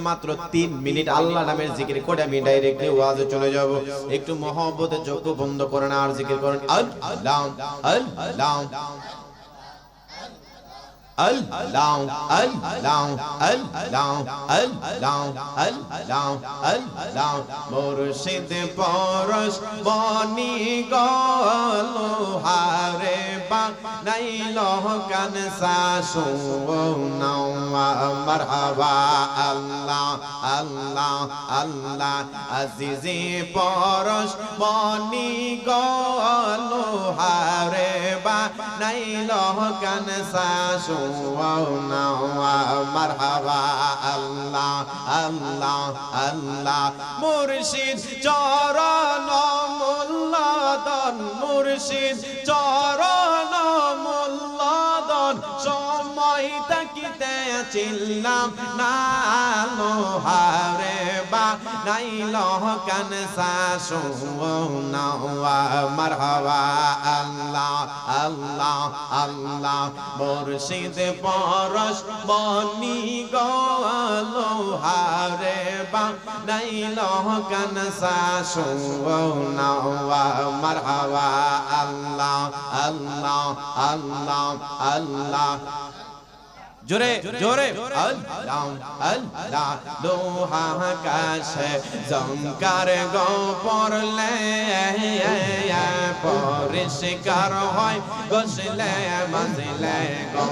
মাত্র তিন মিনিট আল্লাহ নামের জিকির করে আমি ডাইরেক্টলি ওয়াজে চলে যাব। একটু মহব্বতে চোখ বন্ধ করে না আর জিকির করেন। আল্লাহ আল্লাহ আল্লাহ আল্লাহ আল্লাহ আল্লাহ আল্লাহ মুর্শিদ পরশ বনি গল হারে বা নাইল কান সাসু নাও মারহাবা, আল্লাহ আল্লাহ আল্লাহ, আজিজি পরশ বনি গল হারে বা নাইল কান সাসু ونا مرحبا الله الله الله مرشد চরণ মোল্লাদন মুর্শিদ চরণ তাকিতে চিল্লাম না লোহারে বা নাইল কান সাসু নাওয়া, মারহাবা, আল্লাহ আল্লাহ আল্লাহ, মুর্শিদ পরশ বনি লোহারে বা নাইল কান সাসু নাওয়া, মারহাবা, আল্লাহ আল্লাহ আল্লাহ আল্লাহ জোরে জোরে আল্লাহ আল্লাহ লোহা কাছে জঙ্কার গো পড়লে পরিষ্কার হয় গসলে মজলে গো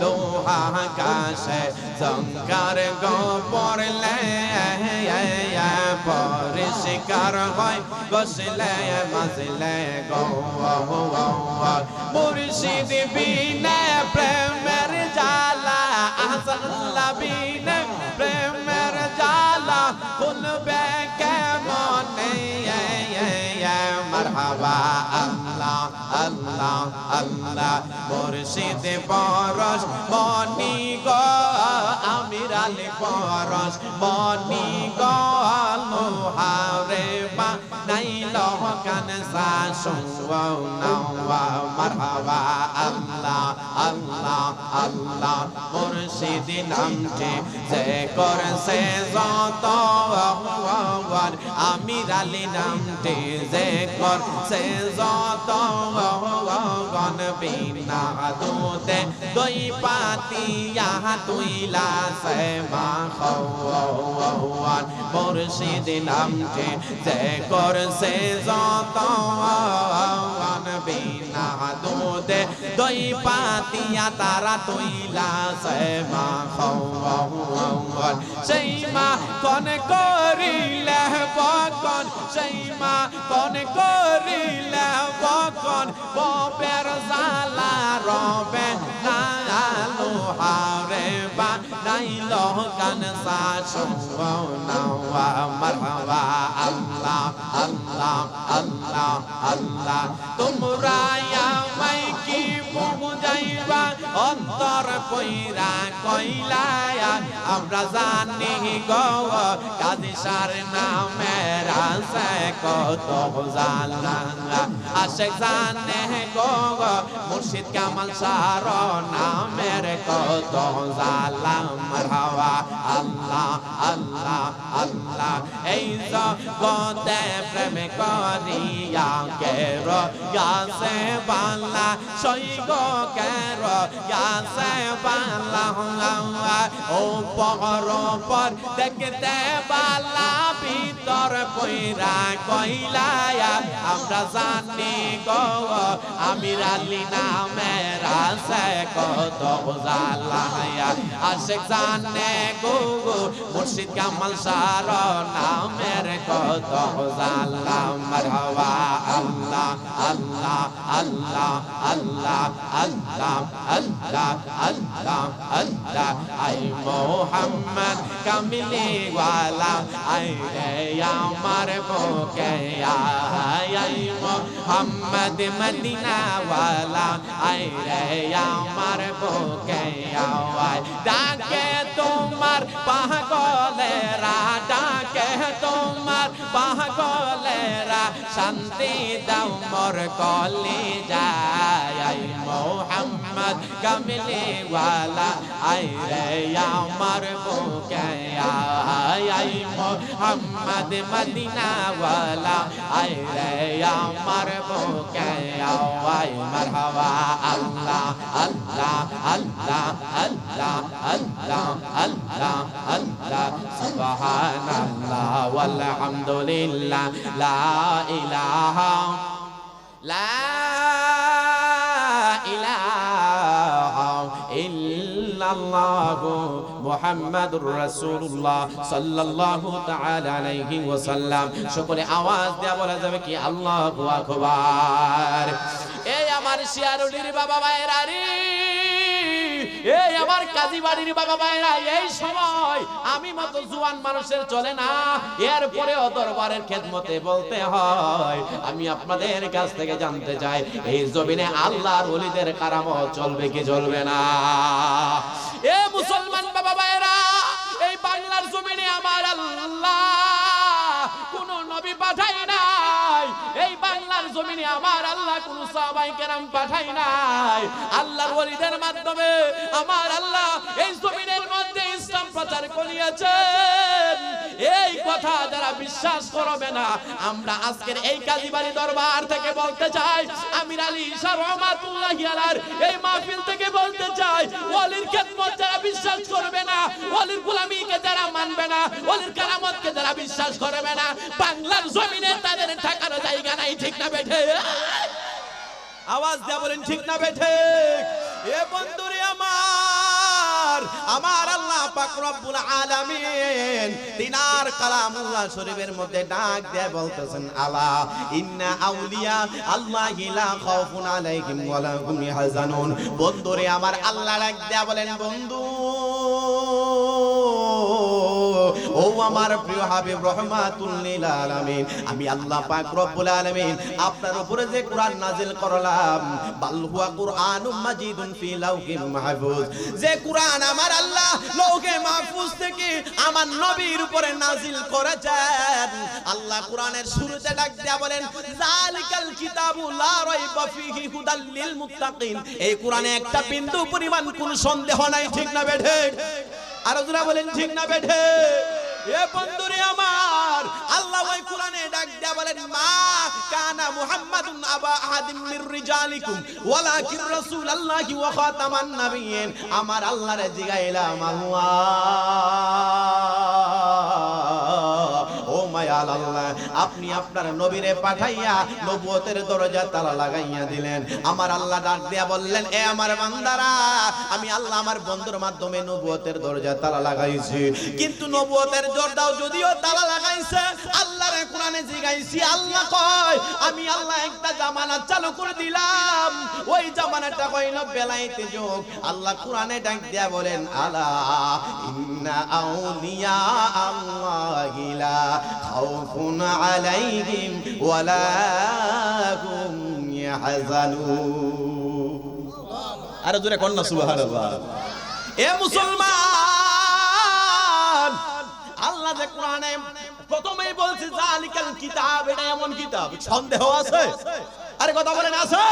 লোহা কাছে জঙ্কার গো পড়লে পরিষ্কার হয় গসলে মজলে, গো মুর্শিদ বিনে প্রেমের জালা আসাল্লা বিনে প্রেমের জালা খুলবে কেমনে? মারহাবা। আল্লাহ আল্লাহ আল্লাহ মুর্শিদ পরশ মনি গো আমির আলী পরশ মনি গো লোহারে বা করছে যত আমির আলী নামটি যে করছে যত গণ বিনা দুতে দই পাতিয়া তুইলা সে মা খাওয়ান মুর্শিদ নামটি যে করছে যত বিনা দুতে দই পাতিয়া তারা তুইলা সে মা খাওয়ান সেই মা কন করিলে বকন সেই মা কন করিলে বকন ববের জালা রবে kan sa shambhona wa marhaba Allah Allah Allah Allah tumra ya mai ki bhum jai বুঝাইবা অন্তর পইরা কইলায়া, আমরা জানি গো কাদিসার নামের আছে কত জানা। আশেক জানে গো, মুর্শিদ কামাল সার নামের কত জালাম। মারহাবা আল্লাহ আল্লাহ আল্লাহ, এই জগতে প্রেম করিয়া কের গাছে বালা সৈগ কের গাছে বালা ও পর পর দেখতে বালা ভিতর পইরা কইলায়া আমরা জানি গো আমির আলী নামের আছে কত জালায়া আশেক জানে গো মুর্শিদ কামাল সার নামের কত জালা মারহাবা আল্লাহ আল্লাহ আল্লাহ আল্লাহ আল্লাহ আল্লাহ আল্লাহ আল্লাহ আই মোহাম্মদ কামিলি ওয়ালা আই রে আমার বুকে আই মোহাম্মদ মদিনা ওয়ালা আই রে আমার বুকে আওয়াই ডাকে তোমার পাগলেরা ডাকে তোমার পাগলেরা শান্তি দাও মোর কলি যায় মোহাম্মদ মোহাম্মদ কামলে ওয়ালা আয় রে আমার বুকে, আয় আয় মোহাম্মদ মদিনা ওয়ালা আয় রে আমার বুকে আয় মারহাবা, আল্লাহ আল্লাহ আল্লাহ আল্লাহ আল্লাহ আল্লাহ আল্লাহ, সুবহানাল্লাহ, ওয়ালহামদুলিল্লাহ, লা ইলাহা, লা মুহাম্মাদুর রাসূলুল্লাহ সাল্লাল্লাহু তাআলা আলাইহি ওয়াসাল্লাম। সকলে আওয়াজ বলা যাবে কি, আল্লাহু আকবার। এই আমার শিয়ারুলির বাবা মায়েরা রে, এই আমার কাজী বাড়ির বাবা মায়েরা, এই সময় আমি মতো জুয়ান মানুষের চলে না, এরপরেও দরবারের খেদমতে বলতে হয়, আমি আপনাদের কাছ থেকে জানতে চাই, এই জমিনে আল্লাহর ওলিদের কারামত চলবে কি চলবে না? এ মুসলমান বাবা ভাইরা এই বাংলার জমিনে আমার আল্লাহ কোন নবী পাঠাই বাংলার জমিনে আমার আল্লাহ কোন সাহাবাই কেরাম পাঠাই নাই। আল্লাহর ওলিদের মাধ্যমে আমার আল্লাহ এই জমিনের মধ্যে ইসলাম প্রচার করিয়েছেন। এই কথা যারা বিশ্বাস করবে না, আমরা আজকের এই কাজীবাড়ি দরবার থেকে বলতে চাই, আমির আলী ঈশা রহমাতুল্লাহ এই মাহফিল থেকে বলতে চাই, ওলির খেদমত যারা বিশ্বাস করবে না, ওলির গোলামিকে যারা মানবে না, ওলির কারামতকে যারা বিশ্বাস করবে না, বাংলার জমিনে তাদের থাকার জায়গা নাই, ঠিক না? বেঠে। আওয়াজ দেয়া বলেন, ঠিক না বেঠে? এ বন্ধুরে আমার আমার আল্লাহ পাক রব্বুল আলামিন তিনার কালামুল্লাহ শরীফের মধ্যে ডাক দেয়া বলতেছেন, আলা ইন্না আউলিয়া আল্লাহি লা খাউফুন আলাইহিম ওয়া লা হুম ইয়াহজানুন বন্ধুরে আমার আল্লাহ ডাক দেয়া বলেন, বন্ধু ও আমার প্রিয় হাবিব রহমাতুল লিল আলামিন, আমি আল্লাহ পাক রব্বুল আলামিন আপনার উপরে যে কোরআন নাজিল করলাম, বাল হুয়া কুরআনুম মাজিদুন ফি লাউহিম মাহফুজ। যে কোরআন আমার আল্লাহ লৌহে মাহফুজ থেকে আমার নবীর উপরে নাজিল করেছেন। আল্লাহ কোরআনের শুরুতে ডাক দেয়া বলেন জালিকাল কিতাবু লা রাইবা ফিহি হুদাল লিল মুত্তাকিন। এই কোরআনে একটা বিন্দু পরিমাণ কোনো সন্দেহ নাই, ঠিক না বেঠে আর যারা বলেন, ঠিক না বেঠে আমার আল্লাহ ওই আমার আল্লাহরে জিগাইলাম আল্লাহ। আপনি আপনার নবীরে পাঠাইয়া নবুয়তের দরজা তালা লাগাইয়া দিলেন। আমার আল্লাহ ডাক দিয়া বললেন, এ আমার বান্দারা, আমি আল্লাহ আমার বন্ধুর মাধ্যমে নবুয়তের দরজা তালা লাগাইছি। কিন্তু নবুয়তের দরজাও যদিও তালা লাগাইছে, আল্লাহর কোরআনে জিগাইছি, আল্লাহ কয় আমি আল্লাহ একটা জামানা চালু করে দিলাম। ওই জামানাটা কইল বেলাইতে যোগ। আল্লাহ কোরআনে ডাক দিয়া বলেন আলা ইন্না আউলিয়া আল্লাহি লা খাউফুন আলাইহিম ওয়ালা হুম ইয়াহজানুন। আরে জোরে কন্যা সুবহানাল্লাহ। এ মুসলমান! প্রথমেই বলছে জালিকাল কিতাব এটা এমন কিতাব। সন্দেহ আছে? আরে কথা বলেন আছে?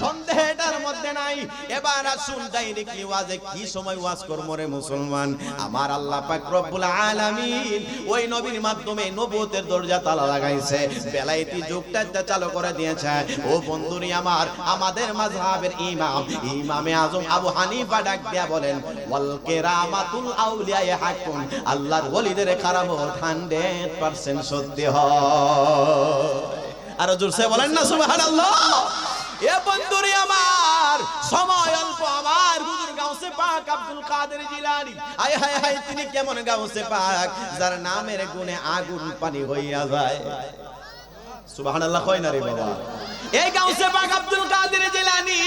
সন্দেহ এটার মধ্যে নাই। এবার আসুন ডাইরেক্টলি ওয়াজে কি সময় ওয়াজ করব রে মুসলমান? আমার আল্লাহ পাক রব্বুল আলামিন ওই নবীর মাধ্যমে নবুয়তের দরজা তালা লাগাইছে। বেলায়েতি যুগটা চালু করে দিয়েছে। ও বন্ধুরি আমার, আমাদের মাযহাবের ইমাম, ইমামে আজম আবু হানিফা ডাক দিয়া বলেন, ওয়াল কেরামাতুল আউলিয়া হাকুন, আল্লাহর ওলিদের কারামত 100% সত্যি হয়। আরও জোরসে বলেন না, সুবহানাল্লাহ। এ বন্ধুরি আমার, সময় অল্প আমার। হুজুর গাউসে পাক আব্দুল কাদের জিলানী। আয় হায় হায়, তিনি কেমন গাউসে পাক, যার নামের গুণে আগুন পানি হইয়া যায়। সুবহানাল্লাহ, কয় না রে বাবা এই গাউসে পাক আব্দুল কাদের জিলানী।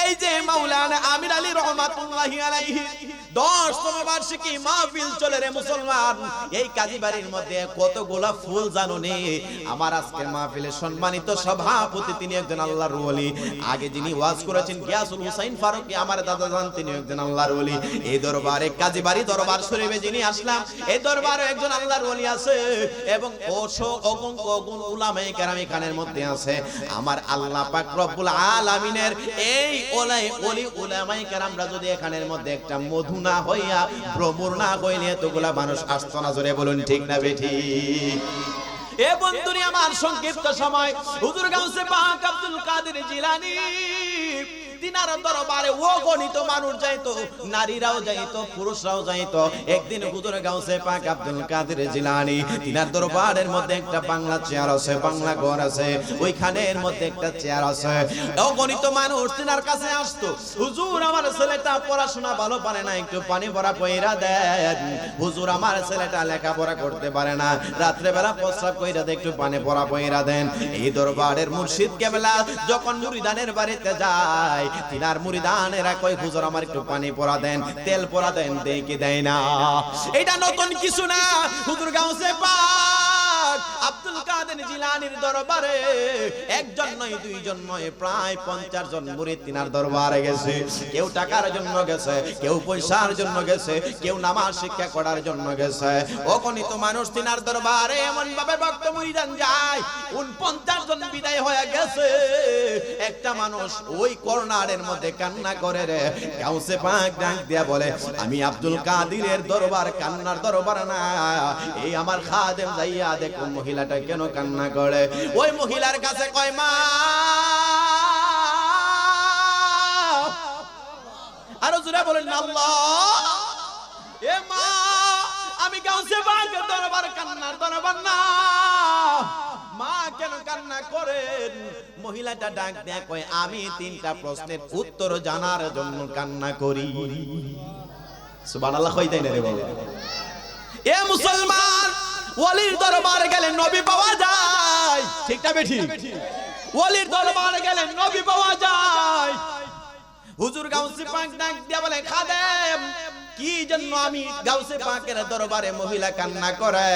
এই যে মাওলানা আমির আলী রহমাতুল্লাহি আলাইহি, দশ অষ্টম বার্ষিকী মাহফিল চলে রে মুসলমান। এই কাজী বাড়ির মধ্যে কতগুলা ফুল জানো নে? আমার আজকের মাহফিলের সম্মানিত সভাপতি তিনি একজন আল্লাহর ওলি। আগে যিনি ওয়াজ করেছেন গিয়াসুল হুসাইন ফারুকী, আমার দাদা জান তিনি একজন আল্লাহর ওলি। এই দরবারে, কাজী বাড়ি দরবার শরীফে যিনি আসলাম, এই দরবারে একজন আল্লাহর ওলি আছে এবং ওশো অগণ অগুণ উলামায়ে কেরাম এখানের মধ্যে আছে। আমার আল্লাহ পাক রব্বুল আলামিনের এই যদি এখানের মধ্যে একটা মধু না হইয়া না মানুষ না ঠিক না এ আমার সংক্ষিপ্ত সময়। হুজুর গাউসে পাক আব্দুল কাদের জিলানী। তিনার দরবারে ও গণিত মানুষ যাইতো, নারীরাও যাইতো, পুরুষরাও যাইতো। একদিন হুজুর পাক আব্দুল কাদের জিলানী দরবারের মধ্যে একটা বাংলা চেয়ার আছে, বাংলা ঘর আছে মধ্যে একটা চেয়ার আছে। মানুষ কাছে আসতো, হুজুর, আমার ছেলেটা পড়াশোনা ভালো পারে না, একটু পানি ভরা কইরা দেন। হুজুর, আমার ছেলেটা লেখাপড়া করতে পারে না রাত্রে বেলা প্রস্রাব কইরা একটু পানি ভরা কইরা দেন। এই দরবারের মুর্শিদ কেবলা যখন মুরিদানের বাড়িতে যায় তিনার মুরিদানেরা কই হুজুর, আমার একটু পানি পরা দেন, তেল পরা দেন, দেই কি দেয় না? এটা নতুন কিছু না। হুজুর গাউসে পাক। আব্দুল কাদের জিলানির দরবারে একজন নয়, দুইজন নয়, প্রায় পঞ্চাশ জন মুরিদ তিনার দরবারে গেছে। কেউ টাকার জন্য গেছে, কেউ পয়সার জন্য গেছে, কেউ নামাজ শিক্ষা করার জন্য গেছে। অগণিত মানুষ তিনার দরবারে এমন ভাবে ভক্ত মুরিদান যায়, উনপঞ্চাশ জন বিদায় হয়ে গেছে। একটা মানুষ ওই কর্নারের মধ্যে কান্না করে রে, গাউসে পাক ডাক দিয়া বলে, আমি আব্দুল কাদিরের দরবার, কান্নার দরবার না। এই আমার খাদেম যাইয়া দেখুন মহিলাটা কেন কান্না করে? ওই মহিলার কাছে কয়, মা, আরও জোরে বলেন, আল্লাহ, এ মা, আমি গাউসে পাকের দরবার কান্নার দরবার না। মা কেন কান্না করেন? মহিলাটা ডাক দেয় কয়, আমি তিনটা প্রশ্নের উত্তর জানার জন্য কান্না করি। কই তাই না রে এ মুসলমান ওলির দরবারে গেলে নবী পাওয়া যায়। ঠিকটা বেঠি? ওলির দরবারে গেলে নবী পাওয়া যায়। হুজুর গাউসি পাক ডাক দিয়া বলে খাদেম কি জন্য আমি গাউসে পাকের দরবারে মহিলা কান্না করে?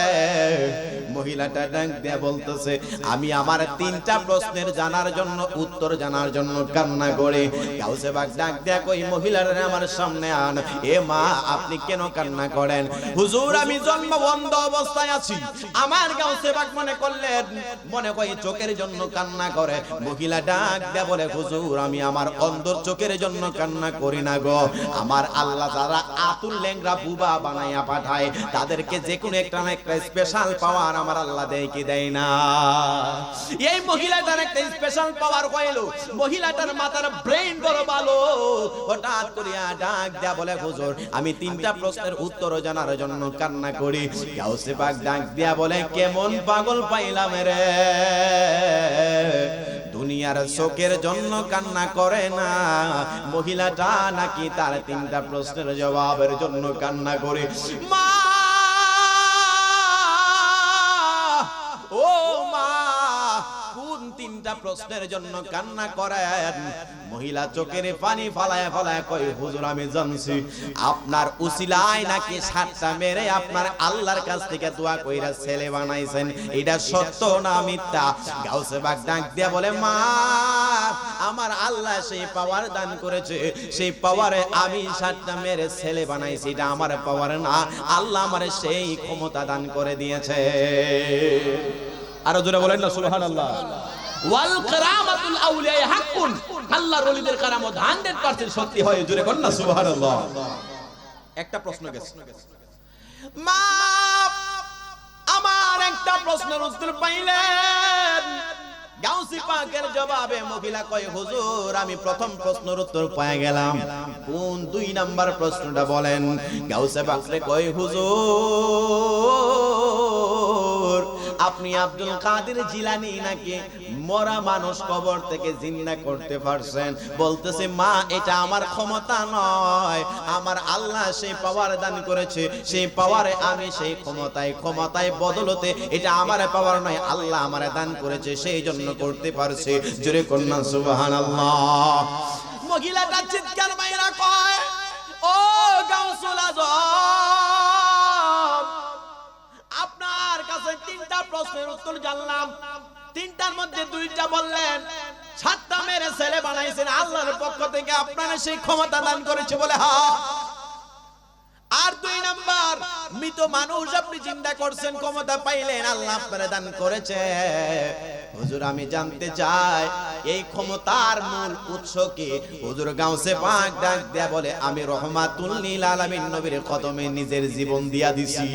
মহিলাটা ডাক দিয়া বলতেছে, আমি আমার তিনটা প্রশ্নের জানার জন্য, উত্তর জানার জন্য কান্না করে। গাউসে পাক ডাক দিয়া কই, মহিলার আমার সামনে আন। এ মা, আপনি কেন কান্না করেন? হুজুর, আমি জন্ম বন্ধ অবস্থায় আছি। আমার গাউসে পাক মনে করলেন, মনে কই চোখের জন্য কান্না করে। মহিলা ডাক দিয়া বলে, হুজুর, আমি আমার অন্তর চোখের জন্য কান্না করি না গো। আমার আল্লাহ যারা আতুল লেংরা বুবা বানাইয়া পাঠায়। তাদেরকে যে কোনো একটা না একটা স্পেশাল পাওয়ার আমার আল্লাহ দেয় কি দেয় না? এই মহিলাটার একটা স্পেশাল পাওয়ার হইল। মহিলাটার মাথার ব্রেইন বড় ভালো। হঠাৎ করিয়া ডাক দেয়া বলে, হুজুর, আমি তিনটা প্রশ্নের উত্তর জানার জন্য কান্না করি। গাউসে পাক ডাক দিয়া বলে, কেমন পাগল পাইলাম রে? দুনিয়ার শোকের জন্য কান্না করে না। মহিলাটা নাকি তার তিনটা প্রশ্নের জবাবের জন্য কান্না করে। মা তিনটা প্রশ্নের জন্য কান্না করেন। মহিলা চোখের পানি ফালায় ফালায় কয়, হুজুর, আমি জানছি। আপনার উসিলায় নাকি সাতটা মেরে আপনার আল্লাহর কাছ থেকে দোয়া কইরা ছেলে বানাইছেন? এটা সত্য না মিথ্যা? গাউসে বাগ ডাক দিয়া বলে, মা, আমার আল্লাহ সেই পাওয়ার দান করেছে। সেই পাওয়ারে আমি সাতটা মেরে ছেলে বানাইছি। এটা আমার পাওয়ার না। আল্লাহ আমার সেই ক্ষমতা দান করে দিয়েছে। আরও জোরে বলেন না, সুবহানাল্লাহ। ওয়াল কারামাতুল আউলিয়া হাক্কুন। আল্লাহর ওলিদের কারামত 100% সত্যি জোরে কোন না, সুবহানাল্লাহ। একটা প্রশ্ন উত্তর পাইলেন। জবাবে মহিলা কয়, হুজুর, আমি প্রথম প্রশ্নের উত্তর পেয়ে গেলাম। কোন দুই নাম্বার প্রশ্নটা বলেন? গাউসে পাকরে কয়, হুজুর আপনি আব্দুল কাদের জিলানি নাকি মরা মানুষ কবর থেকে জিন্দা করতে পারছেন? বলতেছে, মা, এটা আমার ক্ষমতা নয়। আমার আল্লাহ সেই পাওয়ার দান করেছে। সেই পাওয়ারে আমি সেই ক্ষমতায় ক্ষমতায় বদলতে এটা আমার পাওয়ার নয়, আল্লাহ আমার দান করেছে, সেই জন্য করতে পারছে। জোরে কন্যা, সুবহানাল্লাহ। মহিলাটা চিৎকার উত্তর জানলাম। তিনটার মধ্যে দুইটা বললেন, সাতটা মেরে ছেলে বানাইছেন, আল্লাহর পক্ষ থেকে আপনারা সেই ক্ষমতা দান করেছে বলে হা। আর দুই নাম্বার, মৃত মানুষ আপনি চিন্তা করছেন, ক্ষমতা পাইলেন, আল্লাহ আপনারা দান করেছে। হুজুর, আমি জানতে চাই, এই ক্ষমতার মূল উৎস কি? হুজুর, গাউসে পাক ডাক দেয়া বলে, আমি রহমাতুল লিল আলামিন নবীর কদমে নিজের জীবন দিয়া দিছি।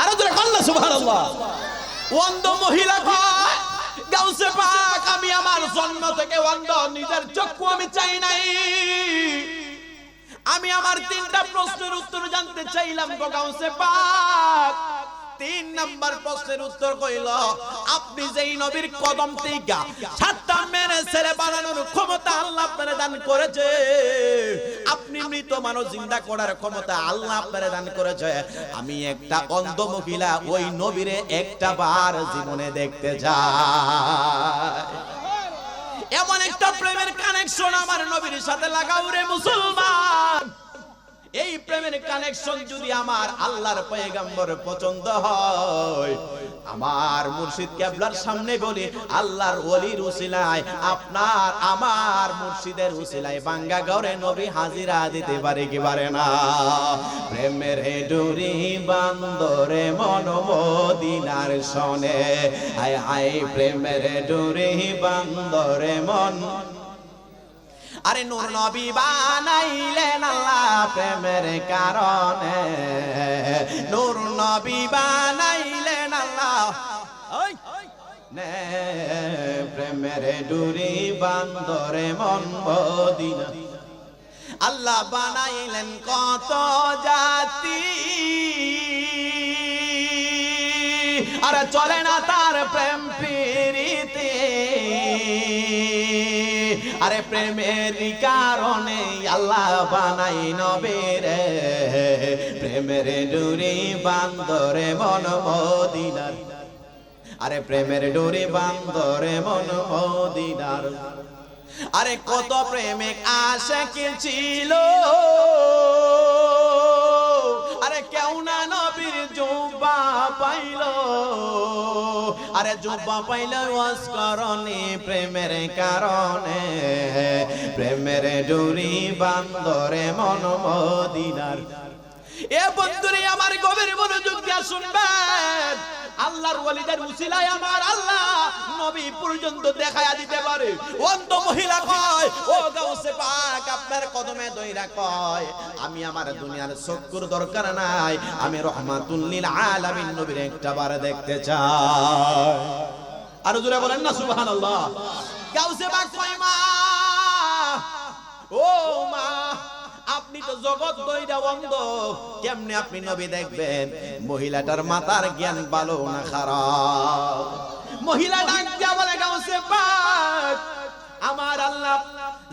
আরও জোরে কল্লা সুবহানাল্লাহ। অন্ধ মহিলা কয় গাউসে পাক, আমি আমার জন্ম থেকে অন্ধ, নিজের চক্ষু আমি চাই নাই। আমি আমার তিনটা প্রশ্নের উত্তর জানতে চাইলাম গো গাউসে পাক। তিন নাম্বার প্রশ্নের উত্তর কইল, আপনি যেই নবীর কদম থেকে সাতটা মেরে ছেলে বানানোর ক্ষমতা আল্লাহ আপনারে দান করেছে। আপনি মৃত মানুষ জিন্দা করার ক্ষমতা আল্লাহ আপনারে দান করেছে। আমি একটা অন্ধ মহিলা, ওই নবীরে একটা বার জীবনে দেখতে যাই। এমন একটা প্রেমের কানেকশন আমার নবীর সাথে লাগাও রে মুসলমান। এই প্রেমের কানেকশন যদি আমার আল্লাহর পয়গাম্বর পছন্দ হয়, আমার মুর্শিদ কেবলার সামনে বলি, আল্লাহর ওলির উসিলায়, আপনার আমার মুর্শিদের উসিলায় বাঙ্গা গড়ে নবী হাজিরা দিতে পারে কি পারে না? প্রেমের ডুরি বান্দরে মন মদিনার শনে হায় হায় প্রেমের ডুরি বান্দরে মন আরে নূর নবী বানাইলেন আল্লাহ প্রেমের কারণে। নূর নবী বানাইলেন আল্লাহ। নে, প্রেমের ডুরি বান্দরে মন বদিনা। আল্লাহ বানাইলেন কত জাতি। আরে চলে না তার প্রেম প্রেমের কারণে আল্লাহ বানাই নবে রে প্রেমের ডুরি বান্দরে মন মদিনার। আরে প্রেমের ডুরি বান্দরে মন মদিনার। আরে কত প্রেমিক আশা ছিল। আরে কেউ না নবীর জুব্বা পাইল। আরে জুব্বা পাইল ওয়াজ করনি প্রেমের কারণে। প্রেমের ডুরি বান্দরে মন মদিনার এ বন্ধুরে, আমার গভীর মনোযোগ দিয়ে শুনবেন। আল্লাহর ওয়ালিদের উসিলায় আমার আল্লাহ নবী পর্যন্ত দেখায়া দিতে পারে। অন্ধ মহিলা কয়, ও গাউসে পাক, আপনার কদমে দইরা কয়, আমি আমার দুনিয়ার চক্ষুর দরকার নাই, আমি রহমাতুল লিল আলামিন নবীর একটা বার দেখতে চাই। আর জোরে বলেন না, সুবহানাল্লাহ। গাউসে পাক কয়, মা, ও মা আপনি তো জগৎ দইরা কেমনে আপনি নবী দেখবেন? মহিলাটার মাতার জ্ঞান ভালো না খারাপ। মহিলা ডাক দিয়া বলে, গাউসে আমার আল্লাহ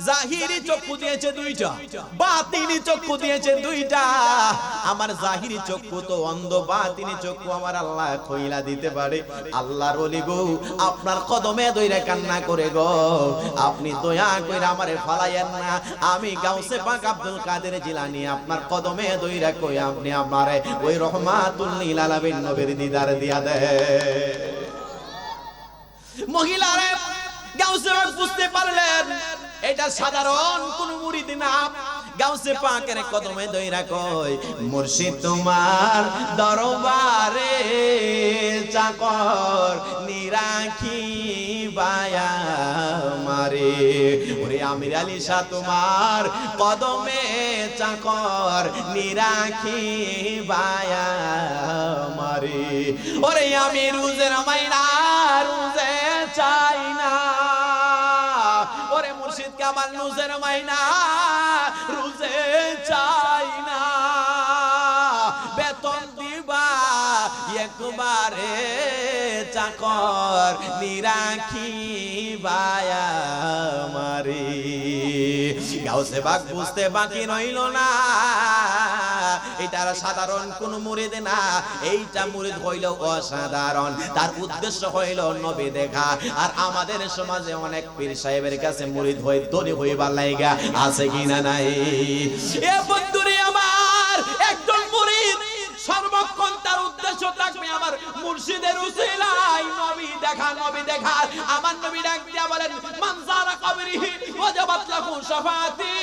জাহিরি চক্ষু দিয়েছে দুইটা, বাতিনি চক্ষু দিয়েছে দুইটা। আমার জাহিরি চক্ষু তো অন্ধ, বাতিনি চক্ষু আমার আল্লাহ খইলা দিতে পারে। আল্লাহর ওলি গো, আপনার কদমে দইরা কান্না করে গো। আপনি দয়া কইরা আমারে ফালাইয়েন না। আমি গাউসে পাক আব্দুল কাদের জিলানি, আপনার কদমে দইরা কই আপনি আমারে ওই রহমাতুল লিল আলামিন নবীর দিদার দিয়া দে মহিলারে বুঝতে এটা সাধারণ তোমার দরবারে চাকর নিরাখি বায়া মারে। ওরে আমির আলী তোমার কদমে চাকর নিরাখি বায়া মারে। ওরে আমি রুজের মাইনা ওরে মুর্শিদ কামাল রুজের মাইনা রুজে চাই একবারে চাকর নিরাখি বায়া মারি গাউসে বাক বুঝতে বাকি রইল না। এটার সাধারণ কোন মুরিদ না। এইটা মুরিদ হইল অসাধারণ। তার উদ্দেশ্য হইল নবী দেখা। আর আমাদের সমাজে অনেক পীর সাহেবের কাছে মুরিদ হয়ে ধনী হইবার লাইগা আছে কিনা নাই? এ বন্ধুরে মুর্শিদের উসিলাই নবী দেখা নবী দেখা। আমার নবী ডাক দিয়া বলেন, মানজারা কবরিহি ওয়াজাবাত লাহু শাফাতি।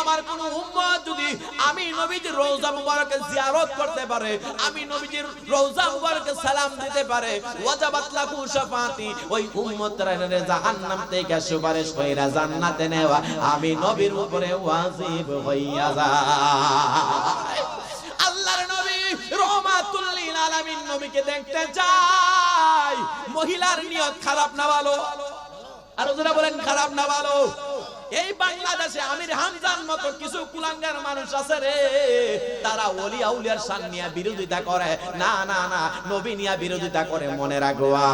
আমার কোন উম্মত যদি আমি নবীজির রওজা মুবারকে জিয়ারত করতে পারে, আমি নবীজির রওজা মুবারকে সালাম দিতে পারে, ওয়াজাবাত লাহু শাফাতি। ওই উম্মতরা জাহান্নাম থেকে সুপারিশ কইরা জান্নাতে নেওয়া, আমি নবীর উপরে ওয়াজিব হইয়া যায়। নবীকে দেখতে চাই। মহিলার নিয়ত খারাপ না ভালো। আর ওরা বলেন খারাপ না ভালো। এই বাংলাদেশে আমির হামজার মতো কিছু কুলাঙ্গার মানুষ আছে রে। তারা ওলি আউলিয়ার শান নিয়ে বিরোধিতা করে। না না না, নবী নিয়ে বিরোধিতা করে, মনে রাখবা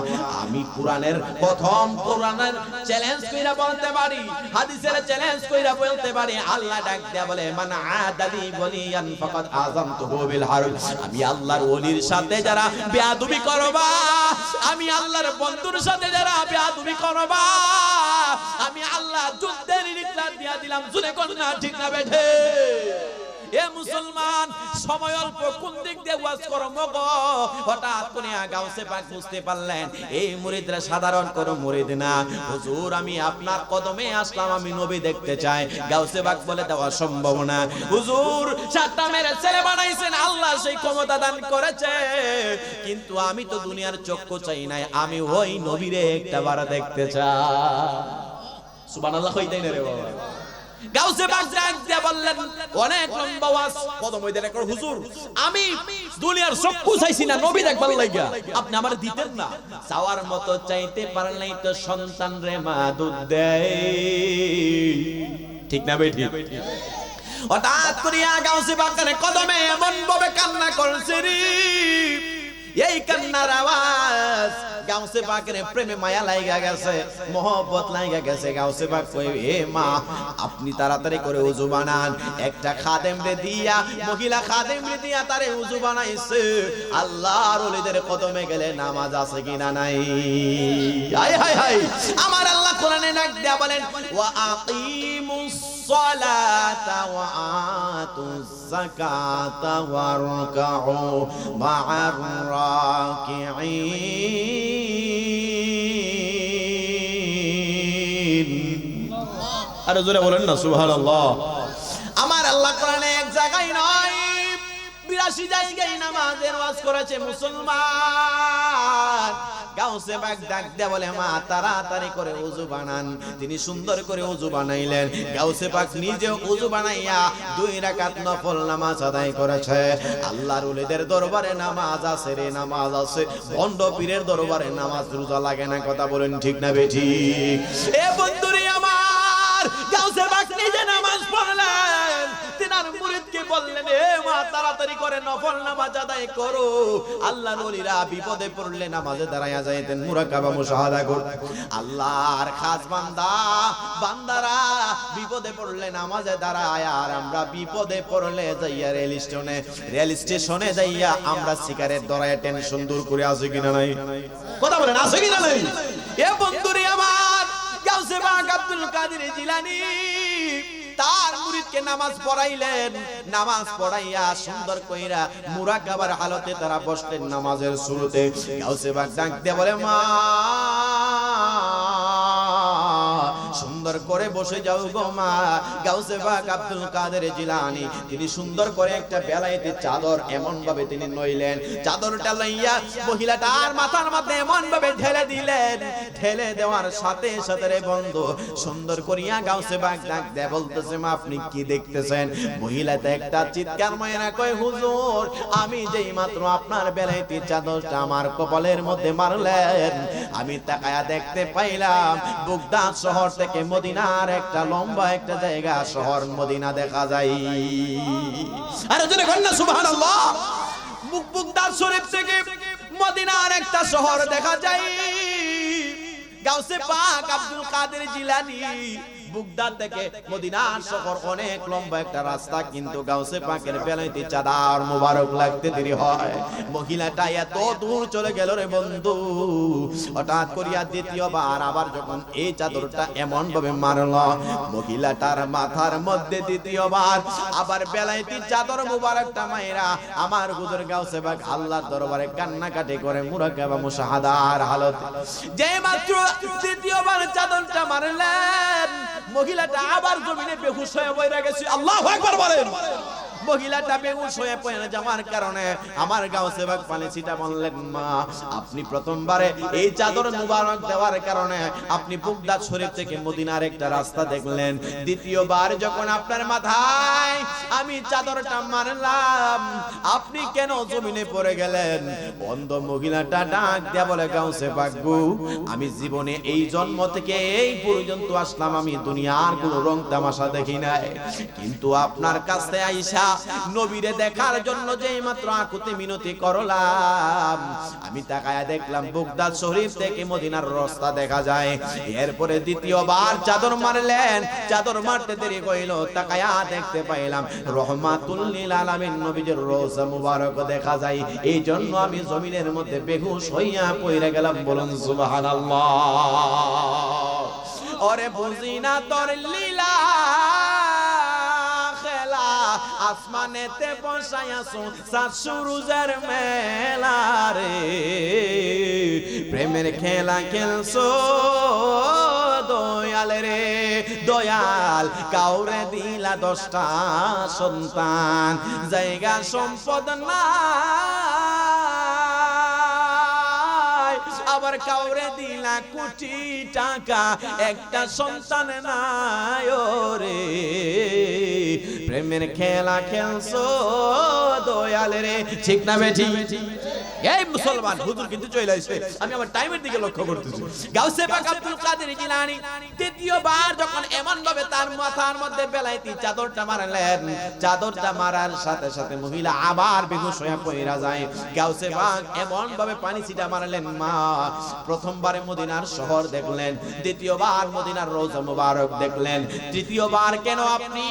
আমি কোরআনের প্রথম কোরআনের চ্যালেঞ্জ কইরা বলতে পারি, হাদিসের চ্যালেঞ্জ কইরা বলতে পারি, আল্লাহ ডাক দেয়া বলে, মান আদালি বলিয়ান ফাকাদ আযামতুহু বিল হারব। আমি আল্লাহর ওলির সাথে যারা বেয়াদবি করবা, আমি আল্লাহর বন্ধুর সাথে যারা বেয়াদবি করবা, আমি আল্লাহ যুদ্ধের দিয়া দিলাম। জুনে কন্যা বেঠে। এ মুসলমান, সময় অল্প, কোন দিক দিয়ে ওয়াজ করো মগ? হঠাৎ গাউসে পাক বুঝতে পারলেন, এই সাধারণ কোনো না। হুজুর, আমি আপনার কদমে আসলাম, আমি নবী দেখতে চাই। গাউসে পাক বলে দেওয়া সম্ভব না। হুজুর, সাতটা মেরে ছেলে বানাইছেন, আল্লাহ সেই ক্ষমতা দান করেছে। কিন্তু আমি তো দুনিয়ার চক্ষু চাই নাই, আমি ওই নবীরে একটা বার দেখতে চাই। না রে বাবা। গাউসে বললেন, অনেক লম্বা ওয়াজ। কদম হইতে রেকর্ড হুজুর, আমি দুনিয়ার চক্ষু চাইছি না নবী দেখবার আপনি দিতেন না। চাওয়ার মতো চাইতে পারলেই তো সন্তান রে মা দুধ দেয় ঠিক না বেঠি? হঠাৎ করিয়া গাউসে পাকের কদমে এমন ভাবে কান্না করছে রে। এই কান্নার আওয়াজ গাউসে পাকের প্রেমে মায়া লাইগা গেছে, মহব্বত লাইগা গেছে, গাউসে পাক কই, এ মা, আপনি তাড়াতাড়ি করে উজু বানান। একটা খাদেম রে দিয়া, মহিলা খাদেম রে দিয়া তারে উজু বানাইছে। আল্লাহর ওলিদের কদমে গেলে নামাজ আছে কিনা নাই? হাই হাই হাই আমার আল্লাহ কোরআনে ডাক দেয়া বলেন, ওয়া আকিমুস সালাত ওয়া আতুস যাকাতা ওয়ারকাউ মা'আর রাকিঈন। আরে জোরে বলেন না, সুবহানাল্লাহ। আমার আল্লাহ কোরআনে এক জায়গায় নয়, বিরাশি জায়গায় নামাজের ওয়াজ করেছে মুসলমান। গাউসে বাগ ডাক দে বলে, মা, তাড়াতাড়ি করে উজু বানান। তিনি সুন্দর করে উজু বানাইলেন। গাউসে পাক নিজে উজু বানাইয়া দুই রাকাত নফল নামাজ আদায় করেছে। আল্লাহর ওলিদের দরবারে নামাজ আছে রে, নামাজ আছে। ভণ্ড পীরের দরবারে নামাজ রোজা লাগে না, কথা বলেন ঠিক না বেঠি এ বন্ধুরে আমার, গাউসে পাক নিজে নামাজ পড়লেন। তিনার মুরিদকে বললেন, এ মা, তাড়াতাড়ি করে নফল নামাজ আদায় করো। আল্লাহর ওলিরা বিপদে পড়লে নামাজে দাঁড়ায়া যাইতেন। মুরাকাবা মুশাহাদা কর। আল্লাহর খাস বান্দা, বান্দারা বিপদে পড়লে নামাজে দাঁড়ায়, আর আমরা বিপদে পড়লে যাইয়া রেল স্টেশনে রেল স্টেশনে যাইয়া আমরা সিগারেট ধরায় টেনশন দূর করে আসে কিনা নাই? কথা বলেন আছে কিনা নাই? এ বন্ধুরে আমার তার নামাজ পড়াইলেন। নামাজ পড়াইয়া সুন্দর কইরা হালতে তারা বসলেন নামাজের শুরুতে। গাউসেবাগ ডাক দিয়ে বলে, মা সুন্দর করে বসে যাও গো মা। গাউসে বাগ আব্দুল কাদের জিলানি, তিনি সুন্দর করে একটা বেলাইতে চাদর এমন ভাবে তিনি নইলেন। চাদরটা লইয়া মহিলাটার মাথার মধ্যে এমন ভাবে ঢেলে দিলেন। ঢেলে দেওয়ার সাথে সাথে রে বন্ধু, সুন্দর করিয়া গাউসে বাগ ডাক দেয় বলতেছে, মা, আপনি কি দেখতেছেন? মহিলাটা একটা চিৎকার ময়না কয়, হুজুর, আমি যেই মাত্র আপনার বেলাইতে চাদরটা আমার কপালের মধ্যে মারলেন, আমি তাকায়া দেখতে পাইলাম বুগদাদ শহর থেকে মদিনার একটা লম্বা একটা জায়গা, শহর মদিনা দেখা যায়। আরে জোরে কন্যা সুবহানাল্লাহ। মুকবুকদার শরীফ থেকে মদিনার একটা শহর দেখা যায়। গাউসে পাক আব্দুল কাদের জিলানি বুগদাদ থেকে মদিনার শহর অনেক লম্বা একটা রাস্তা, কিন্তু গাউসে পাকের বেলাইতে চাদার মোবারক লাগতে দেরি হয়। মহিলাটা এত দূর চলে গেল রে বন্ধু। হঠাৎ করিয়া দ্বিতীয়বার আবার যখন এই চাদরটা এমন ভাবে মারল, মহিলাটার মাথার মধ্যে দ্বিতীয়বার আবার বেলাইতে চাদর মোবারকটা মায়েরা আমার হুজুর গাউসে পাক আল্লাহর দরবারে কান্নাকাটি করে মুরাকাবা মুশাহাদার হালত। যে মাত্র দ্বিতীয়বার চাদরটা মারলেন মহিলাটা আবার জমিনে বেহুশ হয়ে বইরা গেছে। আল্লাহ একবার বলেন। মহিলাটা বেহুশ হয়ে পড়ে যাওয়ার কারণে আমার গাঁও সেবক পানি বললেন, মা, আপনি প্রথমবারে এই চাদর মুবারক দেওয়ার কারণে আপনি বুগদাদ শরীফ থেকে মদিনার একটা রাস্তা দেখলেন। দ্বিতীয়বার যখন আপনার মাথায় আমি চাদরটা মারলাম, আপনি কেন জমিনে পড়ে গেলেন? অন্ধ মহিলাটা ডাক দেয়া বলে, গাঁও সেবক আমি জীবনে এই জন্ম থেকে এই পর্যন্ত আসলাম, আমি দুনিয়ার কোনো রং তামাশা দেখি নাই। কিন্তু আপনার কাছে আইসা নবীরে দেখার জন্য যেই মাত্র আকুতি মিনতি করলাম। আমি তাকায়া দেখলাম বুগদাদ শরীফ থেকে মদিনার রাস্তা দেখা যায়। এরপরে দ্বিতীয়বার চাদর মারলেন। চাদর মারতে দেরি কইল তাকায়া দেখতে পাইলাম রহমাতুল লিল আলামিন নবীজির রোজা মুবারক দেখা যায়। এই জন্য আমি জমিনের মধ্যে বেহুশ হইয়া পইরা গেলাম, বলুন সুবহানাল্লাহ। ওরে বুঝি না তোর লীলা। আসমানেতে আসো সাত সুরুজের মেলা রে। প্রেমের খেলা খেলছো, দয়াল রে। দয়াল, কাউরে দিলা দশটা সন্তান। জায়গা সম্পদ না আবার কাউরে দিলা কোটি টাকা, একটা সন্তান নাই রে প্রেমের খেলা খেলছো দয়াল রে, ঠিক না বেঠি? মুসলমান হুজুর কিন্তু চলে আসছে। আমি আমার টাইমের দিকে লক্ষ্য করতেছি। গাউসে পাক আব্দুল কাদের জিলানী তৃতীয়বার যখন এমন ভাবে তার মাথার মধ্যে বেলাইতি চাদরটা মারলেন চাদরটা মারার সাথে সাথে মহিলা আবার বেহুশ হয়ে পড়া যায়। গাউসে পাক এমন ভাবে পানি ছিটা মারলেন মা প্রথমবারে মদিনার শহর দেখলেন দ্বিতীয়বার মদিনার রোজা মুবারক দেখলেন। তৃতীয়বার কেন আপনি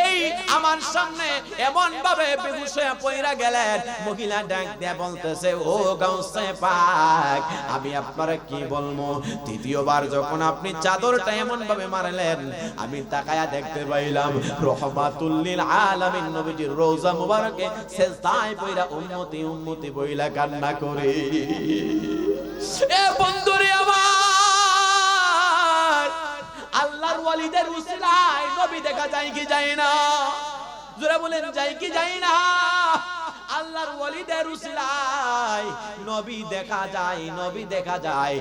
এই আমার সামনে এমন ভাবে বেহুশ হয়ে পড়া গেলেন? মহিলা ডাক দিয়ে বলতেছে ও গাউসে পাক আমি আপনারা কি বলব? তৃতীয়বার যখন আপনি চাদরটা এমন ভাবে মারলেন, আমি তাকায়া দেখতে পাইলাম, রহমাতুল্লিল আলামিন নবীজির রোজা মুবারকে সেজদায় পইরা উম্মতি উম্মতি বইলা কান্না করে। এ বন্ধুরে আমার, আল্লাহর ওয়ালিদের উসিলায় নবী দেখা যায় কি যায় না? জোরে বলেন, যায় কি যায় না? আল্লাহর ওয়ালিদের উসিলায় নবী দেখা যায়, নবী দেখা যায়।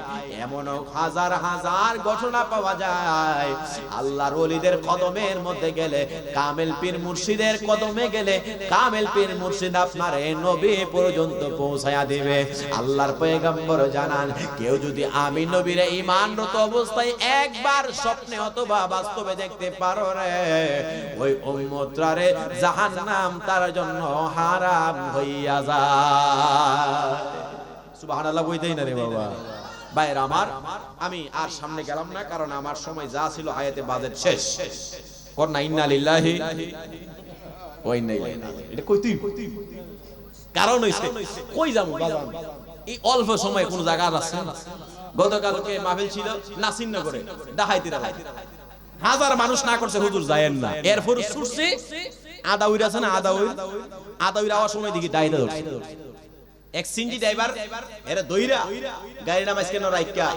এমন হাজার হাজার ঘটনা পাওয়া যায়। আল্লাহর ওলিদের কদমের মধ্যে গেলে, কামেল পীর মুর্শিদের কদমে গেলে, কামেল পীর মুর্শিদ আপনার নবী পর্যন্ত পৌঁছায়া দিবে। আল্লাহর পয়গম্বর জানান, কেউ যদি আমি নবীর ইমানরত অবস্থায় একবার স্বপ্নে অথবা বাস্তবে দেখতে পারো রে, ওই উম্মতরারে জাহান্নাম তার জন্য হারাম হইয়া যায়। সুবহানাল্লাহ কইতেই না রে বাবা। আমার, আমি আর সামনে গেলাম না, কারণ আমার সময় যা ছিল বাজেট শেষ। ইন্না লিল্লাহি। ওই নাই এটা কারণ হইছে, কই এই অল্প কোন জায়গা আছে গতকালকে মাহফিল ছিল নাসিরনগরে ডাহাইতিরা হাজার মানুষ না করছে, হুজুর যায়েন না। এরপর ছুটছে আদা উইর আছে না? আদা উইর? আদা উইর আওয়ার সময় দেখি ডাইটা ধরছে। এক সিনজি ড্রাইভার, এরা দইরা, গাড়ি নামাজ কেন রাইকা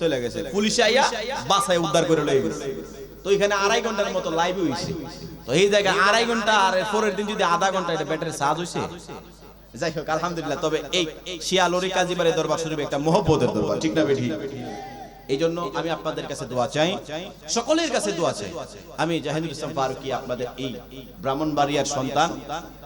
চলে গেছে। পুলিশে আইয়া বাসায় উদ্ধার করে লয়ে গেছে। তো এখানে আড়াই ঘণ্টার মতো লাইভ হইছে। তো এই জায়গায় আড়াই ঘণ্টা আর পরের দিন যদি আধা ঘণ্টা এটা ব্যাটারি চার্জ হইছে, যাই হোক, আলহামদুলিল্লাহ। তবে এই শিয়ালরি কাজীবাড়ি দরবার শরীফ একটা মহব্বতের দরবার, ঠিক না বেঠি? এই জন্য আমি আপনাদের কাছে দোয়া চাই। সকলের কাছে দোয়া চাই। আমি জাহিদুল ইসলাম ফারুকি আপনাদের এই ব্রাহ্মণবাড়িয়ার সন্তান।